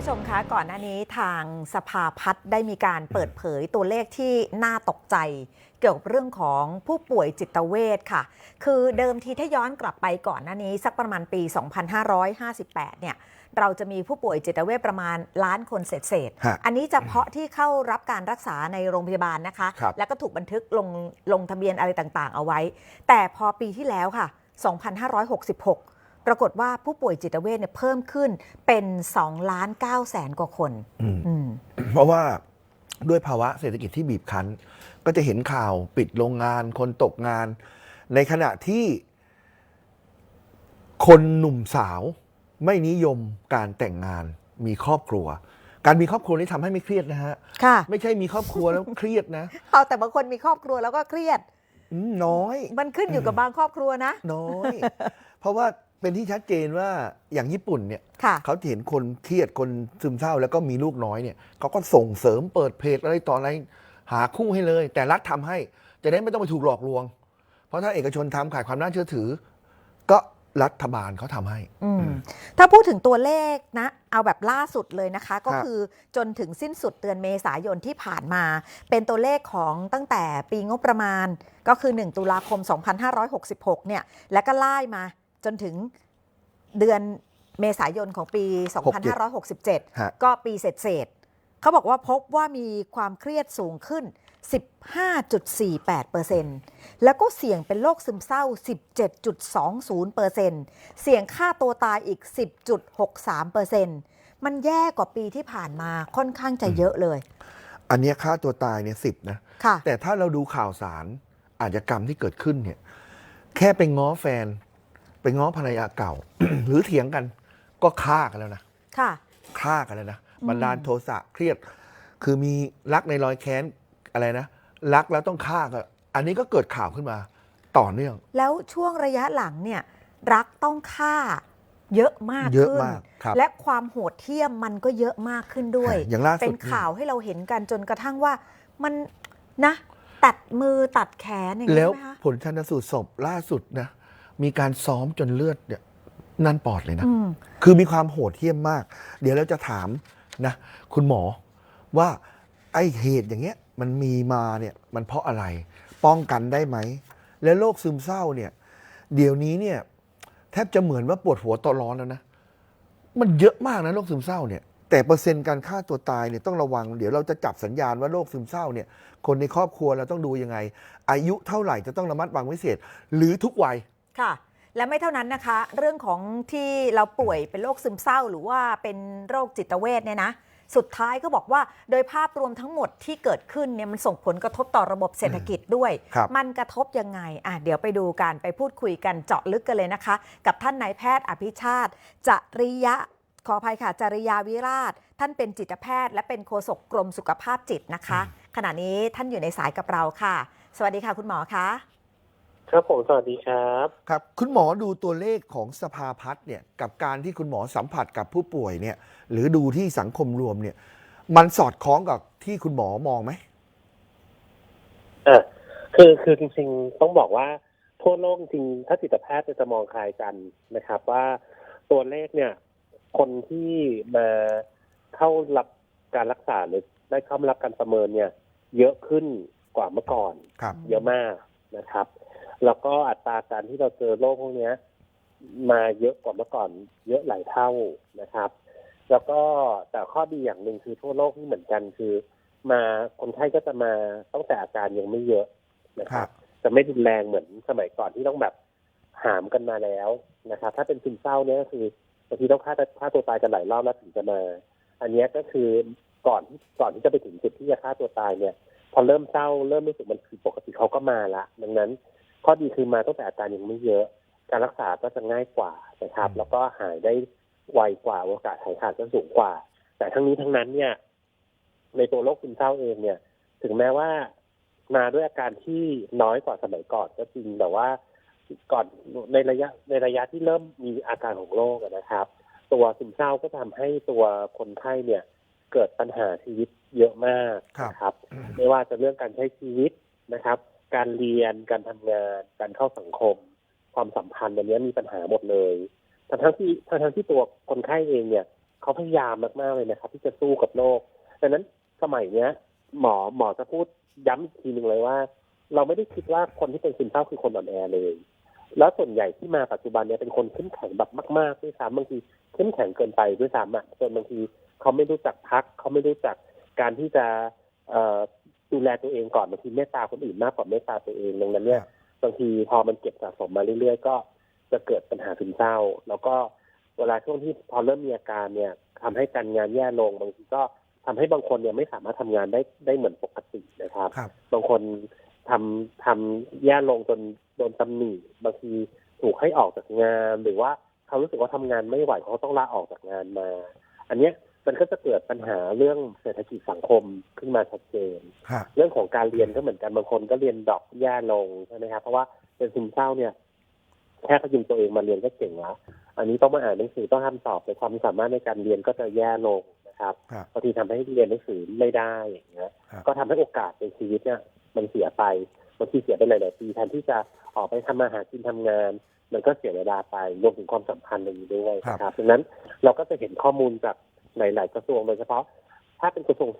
ผู้ชมคะก่อนหน้านี้ทางสภาพัฒน์ได้มีการเปิดเผยตัวเลขที่น่าตกใจ เกี่ยวกับเรื่องของผู้ป่วยจิตเวชค่ะ คือเดิมทีถ้าย้อนกลับไปก่อนหน้านี้ สักประมาณปี 2558 เนี่ยเราจะมีผู้ป่วยจิตเวชประมาณล้านคนเศษๆฮะอันนี้เฉพาะที่เข้ารับการรักษาในโรงพยาบาลนะคะครับแล้วก็ถูกบันทึกลงลงทะเบียนอะไรต่างๆ เอาไว้ แต่พอปีที่แล้วค่ะ 2566 ปรากฏว่าผู้ป่วยจิตเวชเนี่ยเพิ่มขึ้นเป็น2ล้าน9แสนกว่าคนอืมอืมเพราะว่าด้วยภาวะเศรษฐกิจที่บีบคั้น ก็จะเห็นข่าวปิดโรงงาน คนตกงาน ในขณะที่ คนหนุ่มสาวไม่นิยมการแต่งงานมีครอบครัว การมีครอบครัวนี่ทำให้ไม่เครียดนะฮะ ค่ะ ไม่ใช่มีครอบครัวแล้วเครียดนะเอาแต่บางคนมีครอบครัวแล้วก็เครียด อืมน้อย มันขึ้นอยู่กับบางครอบครัวนะ น้อย เพราะว่า เป็นที่ชัดเจนว่าอย่างญี่ปุ่นเนี่ยค่ะ เขาเห็นคนเครียดคนซึมเศร้าแล้วก็มีลูกน้อยเนี่ยเขาก็ส่งเสริมเปิดเพจอะไรต่ออะไรหาคู่ให้เลย แต่รัฐทำให้จะได้ไม่ต้องไปถูกหลอกลวง เพราะถ้าเอกชนทำขายความน่าเชื่อถือ ก็รัฐบาลเขาทำให้ อืม ถ้าพูดถึงตัวเลขนะ เอาแบบล่าสุดเลยนะคะ ก็ครับคือจนถึงสิ้นสุดเดือนเมษายนที่ผ่านมา เป็นตัวเลขของตั้งแต่ปีงบประมาณก็คือ 1 ตุลาคม 2566 เนี่ย และก็ไล่มา จนถึงเดือนเมษายนของปี 2567ฮะก็ปีเศษๆเขาบอกว่าพบว่ามีความเครียดสูงขึ้น 15.48%แล้วก็เสี่ยงเป็นโรคซึมเศร้า 17.20%เสี่ยงฆ่าตัวตายอีก 10.63%มันแย่กว่าปีที่ผ่านมาค่อนข้างจะเยอะเลย อันเนี้ยค่าตัวตายเนี่ยสิบนะค่ะแต่ถ้าเราดูข่าวสารอาชญากรรมที่เกิดขึ้นเนี่ยแค่ไปง้อแฟน ไปง้อภรรยาเก่า หรือเถียงกันก็ฆ่ากันแล้วนะค่ะ ฆ่ากันแล้วนะอืมบันดาลโทสะเครียด คือมีรักในรอยแค้นอะไรนะรักแล้วต้องฆ่ากันอันนี้ก็เกิดข่าวขึ้นมาต่อเนื่อง แล้วช่วงระยะหลังเนี่ย รักต้องฆ่าเยอะมากเยอะขึ้นมากครับและความโหดเหี้ยมมันก็เยอะมากขึ้นด้วยอย่างล่าสุด เป็นข่าวให้เราเห็นกันจนกระทั่งว่ามันนะ ตัดมือตัดแขนอย่างแล้นี้วไหมคะ ผลชันสูตรศพล่าสุดนะ มีการซ้อมจนเลือดเนี่ยนั่นปอดเลยนะอืมคือมีความโหดเหี้ยมมาก เดี๋ยวเราจะถามนะคุณหมอว่าไอ้เหตุอย่างเงี้ยมันมีมาเนี่ยมันเพราะอะไร ป้องกันได้ไหม และโรคซึมเศร้าเนี่ย เดี๋ยวนี้เนี่ย แทบจะเหมือนว่าปวดหัวตอนร้อนแล้วนะ มันเยอะมากนะโรคซึมเศร้าเนี่ย แต่เปอร์เซ็นต์การฆ่าตัวตายเนี่ยต้องระวัง เดี๋ยวเราจะจับสัญญาณว่าโรคซึมเศร้าเนี่ย คนในครอบครัวเราต้องดูยังไง อายุเท่าไหร่จะต้องระมัดระวังพิเศษ หรือทุกวัย ค่ะและไม่เท่านั้นนะคะ เรื่องของที่เราป่วยเป็นโรคซึมเศร้า หรือว่าเป็นโรคจิตเวชเนี่ยนะ สุดท้ายก็บอกว่าโดยภาพรวมทั้งหมดที่เกิดขึ้นเนี่ยมันส่งผลกระทบต่อระบบเศรษฐกิจด้วย ครับ มันกระทบยังไงอะเดี๋ยวไปดูกันไปพูดคุยกันเจาะลึกกันเลยนะคะ กับท่านนายแพทย์อภิชาติจริยะขออภัยค่ะจริยาวิราช ท่านเป็นจิตแพทย์ และเป็นโฆษกกรมสุขภาพจิตนะคะ ขณะนี้ท่านอยู่ในสายกับเราค่ะ สวัสดีค่ะคุณหมอคะ ครับผมสวัสดีครับครับคุณหมอดูตัวเลขของสภาพัฒน์เนี่ยกับการที่คุณหมอสัมผัสกับผู้ป่วยเนี่ย หรือดูที่สังคมรวมเนี่ย มันสอดคล้องกับที่คุณหมอมองไหมเออคือคือจริงๆต้องบอกว่าทั่วโลกจริงๆถ้าจิตแพทย์จะมองคล้ายกันนะครับ ว่าตัวเลขเนี่ย คนที่มาเข้ารับการรักษาหรือได้เข้ามารับการประเมินเนี่ย เยอะขึ้นกว่าเมื่อก่อนครับเยอะมากนะครับ แล้วก็อัตราการที่เราเจอโรคพวกเนี้ยมาเยอะกว่าเมื่อก่อนเยอะหลายเท่านะครับ แล้วก็แต่ข้อดีอย่างหนึ่งคือทั่วโลกที่เหมือนกันคือ มาคนไข้ก็จะมาตั้งแต่อาการยังไม่เยอะนะครับ จะไม่รุนแรงเหมือนสมัยก่อนที่ต้องแบบหามกันมาแล้วนะครับ ถ้าเป็นซึมเศร้าเนี่ยก็คือบางทีต้องฆ่าฆ่าตัวตายกันหลายรอบแล้วถึงจะมา อันเนี้ยก็คือก่อนที่ก่อนที่จะไปถึงจุดที่จะฆ่าตัวตายเนี่ย พอเริ่มเศร้าเริ่มรู้สึกมันผิดปกติเขาก็มาละดังนั้น ข้อดีคือมาตั้งแต่อาการยังไม่เยอะ การรักษาก็จะง่ายกว่านะครับ แล้วก็หายได้ไวกว่าโอกาสหายขาดก็สูงกว่า แต่ทั้งนี้ทั้งนั้นเนี่ย ในตัวโรคซึมเศร้าเองเนี่ย ถึงแม้ว่ามาด้วยอาการที่น้อยกว่าสมัยก่อนก็จริงแต่ว่าก่อนในระยะในระยะที่เริ่มมีอาการของโรคอะนะครับ ตัวซึมเศร้าก็ทำให้ตัวคนไข้เนี่ย เกิดปัญหาชีวิตเยอะมากครับนะครับ ไม่ว่าจะเรื่องการใช้ชีวิตนะครับ การเรียนการทำงาน การเข้าสังคม ความสัมพันธ์อันนี้มีปัญหาหมดเลยทั้งทั้งที่ทั้งทั้งที่ตัวคนไข้เองเนี่ยเขาพยายามมากๆเลยนะครับ ที่จะสู้กับโรคดังนั้นสมัยเนี้ย หมอหมอจะพูดย้ำอีกทีหนึ่งเลยว่า เราไม่ได้คิดว่าคนที่เป็นซึมเศร้าคือคนอ่อนแอเลย แล้วส่วนใหญ่ที่มาปัจจุบันเนี่ยเป็นคนเข้มแข็งแบบมากๆด้วยซ้ำบางทีเข้มแข็งเกินไปด้วยซ้ำอะจนบางทีเขาไม่รู้จักพักเขาไม่รู้จักการที่จะเอ่อ ดูแลตัวเองก่อนบางทีเมตตาคนอื่นมากกว่าเมตตาตัวเองดังนั้นเนี่ยบางทีพอมันเก็บสะสมมาเรื่อยๆ ก็จะเกิดปัญหาซึมเศร้า แล้วก็เวลาช่วงที่พอเริ่มมีอาการเนี่ยทำให้การงานแย่ลงบางทีก็ทำให้บางคนเนี่ยไม่สามารถทำงานได้ได้เหมือนปกตินะครับครับบางคนทำทำแย่ลงจนโดนตำหนิบางทีถูกให้ออกจากงาน หรือว่าเขารู้สึกว่าทำงานไม่ไหวเขาต้องลาออกจากงานมา อันเนี้ย มันก็จะเกิดปัญหาเรื่องเศรษฐกิจสังคมขึ้นมาชัดเจน ฮะ เรื่องของการเรียนก็เหมือนกันบางคนก็เรียนดรอกแย่ลงใช่ไหมครับเพราะว่าเป็นซึมเศร้าเนี่ยแค่พยุงตัวเองมาเรียนก็เก่งแล้วอันนี้ต้องมาอ่านหนังสือต้องทำสอบแต่ความสามารถในการเรียนก็จะแย่ลงนะครับครับบางทีทำให้เรียนหนังสือไม่ได้อย่างเงี้ย ครับ ก็ทำให้โอกาสในชีวิตเนี่ยมันเสียไปบางทีเสียไปหลายๆปีแทนที่จะออกไปทำมาหากินทำงาน มันก็เสียเวลาไปรวมถึงความสัมพันธ์อย่างนี้ด้วยนะครับดังนั้นเราก็จะเห็นข้อมูลจาก หลาย ๆ กระทรวงโดยเฉพาะ ถ้าเป็นกระทรวง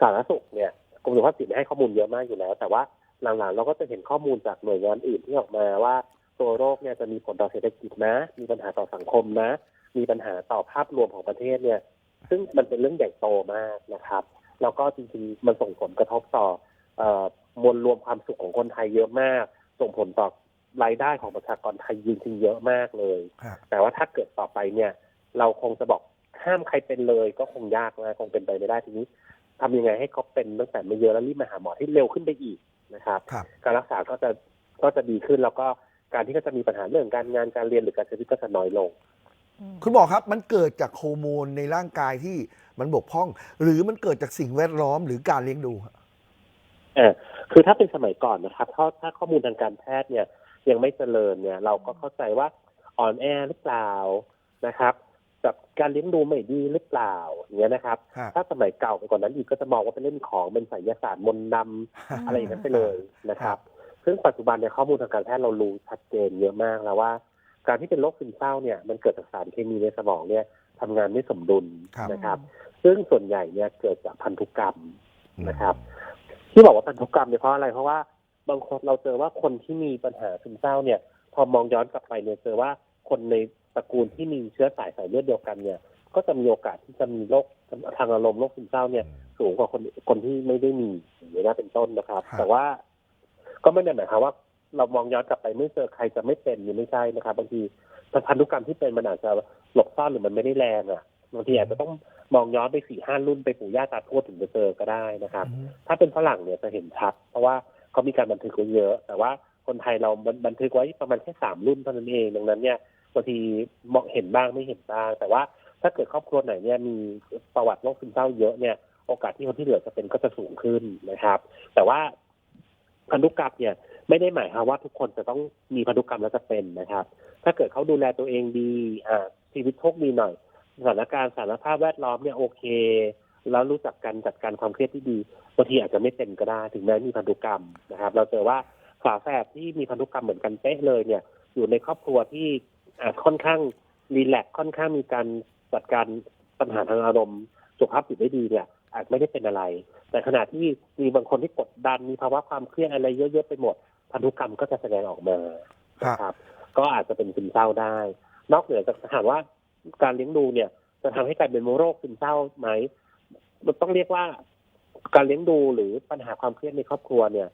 สาธารณสุขเนี่ยกรมสุขภาพจิตให้ข้อมูลเยอะมากอยู่แล้ว แต่ว่าหลังๆเราก็จะเห็นข้อมูลจากหน่วยงานอื่นที่ออกมาว่า ตัวโรคเนี่ยจะมีผลต่อเศรษฐกิจนะ มีปัญหาต่อสังคมนะ มีปัญหาต่อภาพรวมของประเทศเนี่ย ซึ่งมันเป็นเรื่องใหญ่โตมากนะครับ แล้วก็จริงๆมันส่งผลกระทบต่อเอ่อมวลรวมความสุขของคนไทยเยอะมาก ส่งผลต่อรายได้ของประชากรไทยจริงๆเยอะมากเลยฮะแต่ว่าถ้าเกิดต่อไปเนี่ย เราคงจะบอก ห้ามใครเป็นเลยก็คงยากนะคงเป็นไปไม่ได้ทีนี้ทำยังไงให้เขาเป็นตั้งแต่ไม่เยอะแล้วรีบมาหาหมอให้เร็วขึ้นไปอีกนะครับครับการรักษาก็จะก็จะดีขึ้นแล้วก็การที่เขาจะมีปัญหาเรื่องการงานการเรียนหรือการใช้ชีวิตก็จะน้อยลง คุณหมอครับมันเกิดจากฮอร์โมนในร่างกายที่มันบกพร่อง หรือมันเกิดจากสิ่งแวดล้อมหรือการเลี้ยงดูฮะเออคือถ้าเป็นสมัยก่อนนะครับถ้าถ้าข้อมูลทางการแพทย์เนี่ยยังไม่เจริญเนี่ย เราก็เข้าใจว่าอ่อนแอหรือเปล่านะครับ กับการเลี้ยงดูไม่ดีหรือเปล่าอย่างเงี้ยนะครับ ฮะ ถ้าสมัยเก่าไปกว่อนนั้นอีกก็จะมองว่าเป็นเรื่องของเป็นไสยศาสตร์มนต์ดำอะไรอย่างนั้นไปเลยนะครับ ซึ่งปัจจุบันเนี่ยข้อมูลทางการแพทย์เรารู้ชัดเจนเยอะมากแล้วว่า การที่เป็นโรคซึมเศร้าเนี่ยมันเกิดจากสารเคมีในสมองเนี่ยทำงานไม่สมดุลครับ นะครับ ซึ่งส่วนใหญ่เนี่ยเกิดจากพันธุกรรม นะครับที่บอกว่าพันธุกรรมเนี่ยเพราะอะไรเพราะว่าบางคนเราเจอว่าคนที่มีปัญหาซึมเศร้าเนี่ย พอมองย้อนกลับไปเนี่ยเจอว่าคนใน ตระกูลที่มีเชื้อสายสายเลือดเดียวกันเนี่ย ก็จะมีโอกาสที่จะมีโรคทางอารมณ์โรคซึมเศร้าเนี่ย สูงกว่าคนคนที่ไม่ได้มีอย่างนี้นะเป็นต้นนะครับครับ แต่ว่าก็ไม่ได้หมายความว่า เรามองย้อนกลับไปไม่เจอใครจะไม่เป็นหรือไม่ใช่นะครับบางทีพันธุกรรมที่เป็นมันอาจจะหลบซ่อนหรือมันไม่ได้แรงอะบางทีอาจจะต้องมองย้อนไปสี่ห้ารุ่นไปปู่ย่าตาทวดถึงจะเจอก็ได้นะครับอืมถ้าเป็นฝรั่งเนี่ยจะเห็นชัด เพราะว่าเขามีการบันทึกไว้เยอะ แต่ว่าคนไทยเราบันบันทึกไว้ประมาณแค่สามรุ่นเท่านั้นเอง ดังนั้นเนี่ย บางทีมองเห็นบ้างไม่เห็นบ้าง แต่ว่าถ้าเกิดครอบครัวไหนเนี่ยมีประวัติโรคซึมเศร้าเยอะเนี่ยโอกาสที่คนที่เหลือจะเป็นก็จะสูงขึ้นนะครับ แต่ว่าพันธุกรรมเนี่ยไม่ได้หมายความว่าทุกคนจะต้องมีพันธุกรรมแล้วจะเป็นนะครับ ถ้าเกิดเขาดูแลตัวเองดีอ่าชีวิตโชคดีหน่อยสถานการณ์สารภาพแวดล้อมเนี่ยโอเค แล้วรู้จักการจัดการความเครียดที่ดีบางทีอาจจะไม่เป็นก็ได้ถึงแม้มีพันธุกรรมนะครับ เราเจอว่าฝาแฝดที่มีพันธุกรรมเหมือนกันเป๊ะเลยเนี่ย อยู่ในครอบครัวที่ ค่อนข้างรีแลกค่อนข้างมีการจัดการปัญหาทางอารมณ์สุขภาพจิตได้ดีเนี่ยอาจไม่ได้เป็นอะไร แต่ขณะที่มีบางคนที่กดดันมีภาวะความเครียดอะไรเยอะๆไปหมดพันธุกรรมก็จะแสดงออกมาครับ ก็อาจจะเป็นซึมเศร้าได้ นอกเหนือจากถามว่าการเลี้ยงดูเนี่ย จะทำให้กลายเป็นโรคซึมเศร้าไหมมันต้องเรียกว่าการเลี้ยงดูหรือปัญหาความเครียดในครอบครัวเนี่ย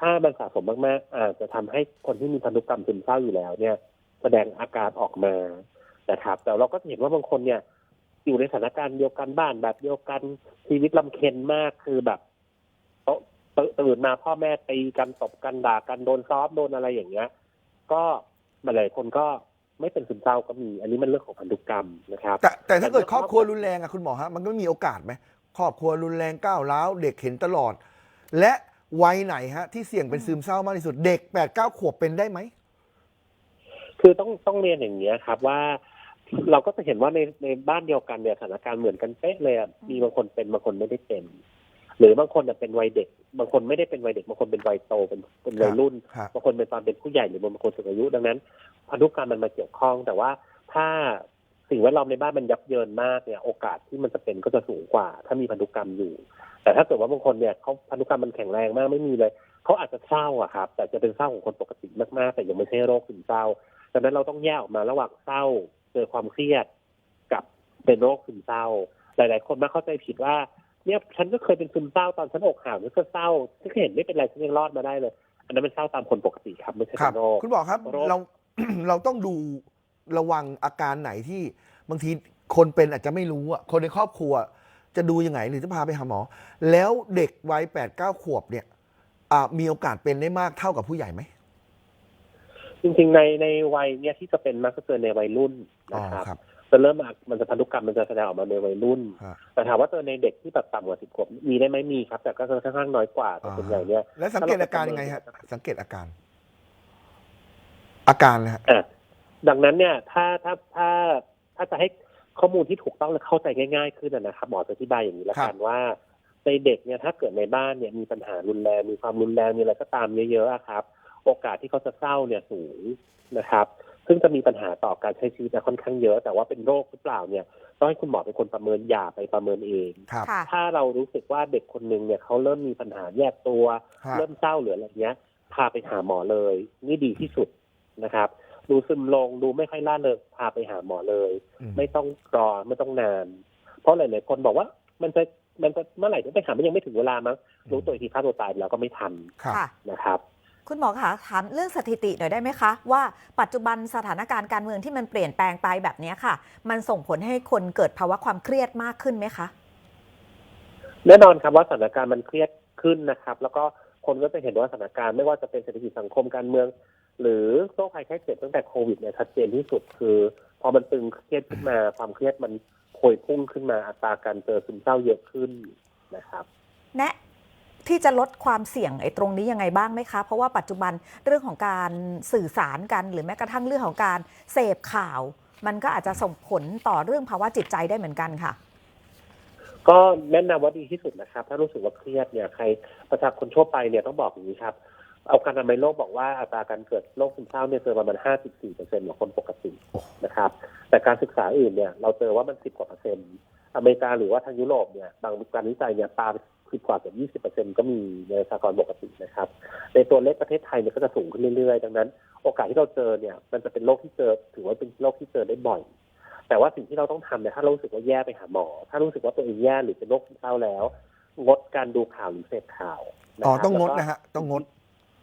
ถ้ามันสะสมมากๆ อาจจะทำให้คนที่มีพันธุกรรมซึมเศร้าอยู่แล้วเนี่ย แสดงอาการออกมานะครับ แต่เราก็เห็นว่าบางคนเนี่ยอยู่ในสถานการณ์เดียวกันบ้านแบบเดียวกันชีวิตลำเค็ญมากคือแบบตตื่นมาพ่อแม่ตีกันตบกันด่ากันโดนซ้อมโดนอะไรอย่างเงี้ย ก็มาหลายคนก็ไม่เป็นซึมเศร้าก็มี อันนี้มันเรื่องของพันธุกรรมนะครับ แต่แต่ถ้าเกิดครอบครัวรุนแรงอะคุณหมอฮะมันก็มีโอกาสไหมครอบครัวรุนแรงก้าวร้าวเด็กเห็นตลอด และวัยไหนฮะที่เสี่ยงเป็นซึมเศร้ามากที่สุดเด็ก8ปดเก้าขวบเป็นได้ไหม คือต้องต้องเรียนอย่างนี้ยครับว่า เราก็จะเห็นว่าในในบ้านเดียวกันเนี่ยสถานการณ์เหมือนกันเป๊ะเลยอะมีบางคนเป็นบางคนไม่ได้เป็น หรือบางคนน่ะเป็นวัยเด็ก บางคนไม่ได้เป็นวัยเด็กบางคนเป็นวัยโตเป็นเป็นวัยรุ่นครับบางคนเป็นตอนเป็นผู้ใหญ่หรือบางคนสูงอายุดังนั้นพันธุกรรมมันมาเกี่ยวข้อง แต่ว่าถ้าสิ่งแวดล้อมในบ้านมันยับเยินมากเนี่ยโอกาสที่มันจะเป็นก็จะสูงกว่า ถ้ามีพันธุกรรมอยู่ แต่ถ้าเกิดว่าบางคนเนี่ยเขาพันธุกรรมมันแข็งแรงมากไม่มีเลยเขาอาจจะเศร้าอะครับ แต่จะเป็นเศร้าของคนปกติมากๆ แต่ยังไม่ใช่โรคซึมเศร้า ดังนั้นเราต้องแยกออกมาระหว่างเศร้าเจอความเครียดกับเป็นโรคซึมเศร้า หลาย ๆ คนมาเข้าใจผิดว่าเนี่ยฉันก็เคยเป็นซึมเศร้าตอนฉันอกหักฉันก็เศร้าฉันก็เห็นไม่เป็นไรฉันยังรอดมาได้เลย อันนั้นเป็นเศร้าตามคนปกติครับไม่ใช่ครัเป็บนโรคคุณหมอครับโรคเราเราต้องดูระวังอาการไหนที่บางทีคนเป็นอาจจะไม่รู้อะคนในครอบครัว จะดูยังไงหรือจะพาไปหาหมอ แล้วเด็กวัยแปดเก้าขวบเนี่ยอ่ามีโอกาสเป็นได้มากเท่ากับผู้ใหญ่ไหม จริงๆในในวัยเนี่ยที่จะเป็นมักจะเจอในวัยรุ่นอ๋อนะครับ ครับ จะเริ่มมามันจะพันธุกรรมมันจะแสดงออกมาในวัยรุ่น ฮะ แต่ถามว่าเจอในเด็กที่แบบต่ำกว่าสิบขวบมีได้ไหมมีครับ แต่ก็จะค่อนข้างน้อยกว่าแต่ส่วนใหญ่เนี่ย แล้วสังเกตอาการยังไงฮะ สังเกตอาการ อาการนะฮะ อะดังนั้นเนี่ยถ้าถ้าถ้าถ้าจะให้ข้อมูลที่ถูกต้องและเข้าใจง่ายๆขึ้นนะนะครับหมอจะอธิบายอย่างนี้ละกันว่า ในเด็กเนี่ยถ้าเกิดในบ้านเนี่ยมีปัญหารุนแรงมีความรุนแรงมีอะไรก็ตามเยอะๆอะครับ โอกาสที่เขาจะเศร้าเนี่ยสูงนะครับ ซึ่งจะมีปัญหาต่อการใช้ชีวิตเนี่ยค่อนข้างเยอะ แต่ว่าเป็นโรคหรือเปล่าเนี่ยต้องให้คุณหมอเป็นคนประเมินอย่าไปประเมินเองครับค่ะถ้าเรารู้สึกว่าเด็กคนหนึ่งเนี่ยเขาเริ่มมีปัญหาแยกตัวฮะเริ่มเศร้าหรืออะไรเงี้ย พาไปหาหมอเลย นี่ดีที่สุดนะครับดูซึมลงดูไม่ค่อยล่าเริงพาไปหาหมอเลยอืมไม่ต้องรอไม่ต้องนาน เพราะหลายๆคนบอกว่ามันจะมันจะเมื่อไหร่จะไปหามันยังไม่ถึงเวลามั้งรู้ตัวอีกทีฆ่าตัวตายไปแล้วก็ไม่ทันครับค่ะนะครับ คุณหมอคะถามเรื่องสถิติหน่อยได้ไหมคะ ว่าปัจจุบันสถานการณ์การเมืองที่มันเปลี่ยนแปลงไปแบบนี้ค่ะ มันส่งผลให้คนเกิดภาวะความเครียดมากขึ้นไหมคะ แน่นอนครับว่าสถานการณ์มันเครียดขึ้นนะครับ แล้วก็คนก็จะเห็นว่าสถานการณ์ไม่ว่าจะเป็นเศรษฐกิจสังคมการเมือง หรือโรคภัยไข้เจ็บตั้งแต่โควิดเนี่ยชัดเจนที่สุดคือ พอมันตึงเครียดขึ้นมาความเครียดมันโผยพุ่งขึ้นมาอัตราการเจอซึมเศร้าเยอะขึ้นนะครับ แนะ ที่จะลดความเสี่ยงไอ้ตรงนี้ยังไงบ้างไหมคะ เพราะว่าปัจจุบันเรื่องของการสื่อสารกัน หรือแม้กระทั่งเรื่องของการเสพข่าว มันก็อาจจะส่งผลต่อเรื่องภาวะจิตใจได้เหมือนกันค่ะ ก็แนะนำว่าดีที่สุดนะครับ ถ้ารู้สึกว่าเครียดเนี่ยใครประชาชนทั่วไปเนี่ยต้องบอกอย่างนี้ครับเอาการอนามัยโลกบอกว่าอัตราการเกิดโรคซึมเศร้าเนี่ยเจอประมาณ 54เปอร์เซ็นต์ของคนปกตินะครับ แต่การศึกษาอื่นเนี่ยเราเจอว่ามัน 10 กว่าเปอร์เซ็นต์อเมริกาหรือว่าทางยุโรปเนี่ยบางการวิจัยเนี่ยปา สิบกว่าเกือบ20เปอร์เซ็นต์ก็มีในประชากรปกตินะครับ ในตัวเลขประเทศไทยเนี่ยก็จะสูงขึ้นเรื่อยๆ ดังนั้น โอกาสที่เราเจอเนี่ย มันจะเป็นโรคที่เจอถือว่าเป็นโรคที่เจอได้บ่อย แต่ว่าสิ่งที่เราต้องทำเนี่ยถ้าเรารู้สึกว่าแย่ไปหาหมอ ถ้ารู้สึกว่าตัวเองแย่หรือเป็นโรคซึมเศร้าแล้ว งดการดูข่าวหรือเสพข่าวนะอ๋อครับต้องงดแล้วก็นะฮะต้องงด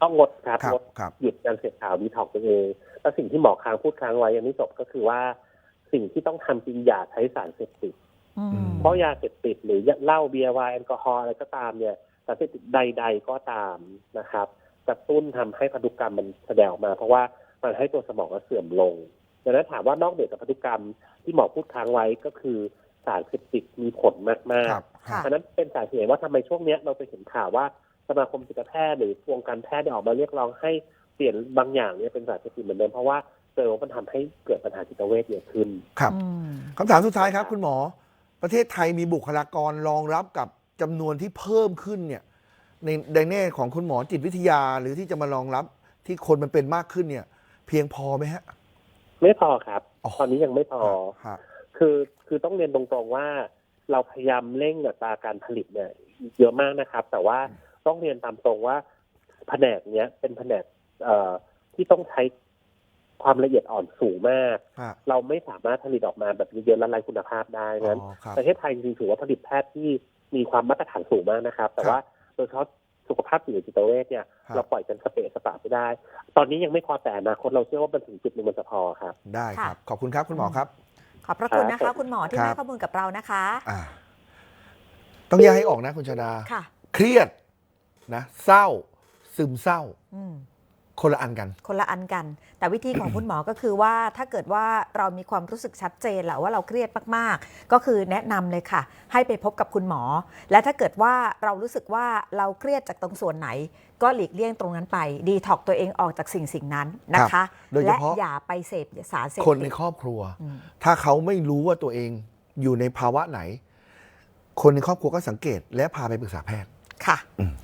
ต้องงดครับครับงดครับหยุดการเสพข่าวดีท็อกตัวเองแล้วสิ่งที่หมอค้างพูดค้างไว้ยังไม่จบก็คือว่า สิ่งที่ต้องทำจริงอย่าใช้สารเสพติดอืม เพราะยาเสพติดหรือเหล้าเบียร์ไวน์แอลกอฮอล์อะไรก็ตามเนี่ยสารเสพติดใด ๆ ก็ตามนะครับกระตุ้นทำให้พันธุกรรมมันแสดงออกมา เพราะว่ามันให้ตัวสมองเราเสื่อมลงดังนั้นถามว่านอกเหนือจากพันธุกรรมที่หมอพูดค้างไว้ก็คือสารเสพติดมีผลมากครับค่ะๆเพราะฉะนั้นเป็นสาเหตุว่าทำไมช่วงเนี้ยเราจะเห็นข่าวว่าสมาคมจิตแพทย์หรือวงการแพทย์ได้ออกมาเรียกร้องให้เปลี่ยนบางอย่างเนี่ยเป็นสารเสพติดเหมือนเดิมเพราะว่าเจอว่ามันทำให้เกิดปัญหาจิตเวชเยอะขึ้น ครับอืมคำถามสุดท้ายครับคุณหมอ ประเทศไทยมีบุคลากรรองรับกับจำนวนที่เพิ่มขึ้นเนี่ยในในแง่ของคุณหมอจิตวิทยาหรือที่จะมารองรับที่คนมันเป็นมากขึ้นเนี่ย เพียงพอไหมฮะ ไม่พอครับอ๋อตอนนี้ยังไม่พอฮะคือคือต้องเรียนตรงๆว่า เราพยายามเร่งอัตราการผลิตเนี่ยเยอะมากนะครับ แต่ว่าต้องเรียนตามตรงว่าแผนกเนี้ยเป็นแผนกเอ่อที่ต้องใช้ ความละเอียดอ่อนสูงมากฮะเราไม่สามารถผลิตออกมาแบบเยอะๆและไร้คุณภาพได้อ๋นั้นอครับประเทศไทยจริงๆถือว่าผลิตแพทย์ที่มีความมาตรฐานสูงมากนะครับ แต่ครับว่าโดยเฉพาะสุขภาพจิตหรือจิตเวชเนี่ยครับเราปล่อยกันสเปะสปะไม่ได้ ตอนนี้ยังไม่พอแต่อนาคตเราเชื่อว่ามันถึงจุดหนึ่งมันจะพอครับ ได้คค่ะรับ ขอบคุณครับคุณหมอครับ ขอบพระคุณนะครัคะบคุณหมอที่ครับให้ข้อมูลกับเรานะคะอ่าต้องแยกให้ออกนะคุณชาดาค่ะเครียดนะ เศร้า ซึมเศร้าอืม คนละอันกัน คนละอันกัน แต่วิธีของคุณหมอก็คือว่าถ้าเกิดว่าเรามีความรู้สึกชัดเจนแหละว่าเราเครียดมากๆ ก็คือแนะนำเลยค่ะ ให้ไปพบกับคุณหมอ และถ้าเกิดว่าเรารู้สึกว่าเราเครียดจากตรงส่วนไหน ก็หลีกเลี่ยงตรงนั้นไป ดีท็อกตัวเองออกจากสิ่งสิ่งนั้นนะครัคะบโดยเฉและพาะอย่าไปเสพสารเสพคนในติดครอบครัวอืมถ้าเขาไม่รู้ว่าตัวเองอยู่ในภาวะไหน คนในครอบครัวก็สังเกตและพาไปปรึกษาแพทย์ค่ะ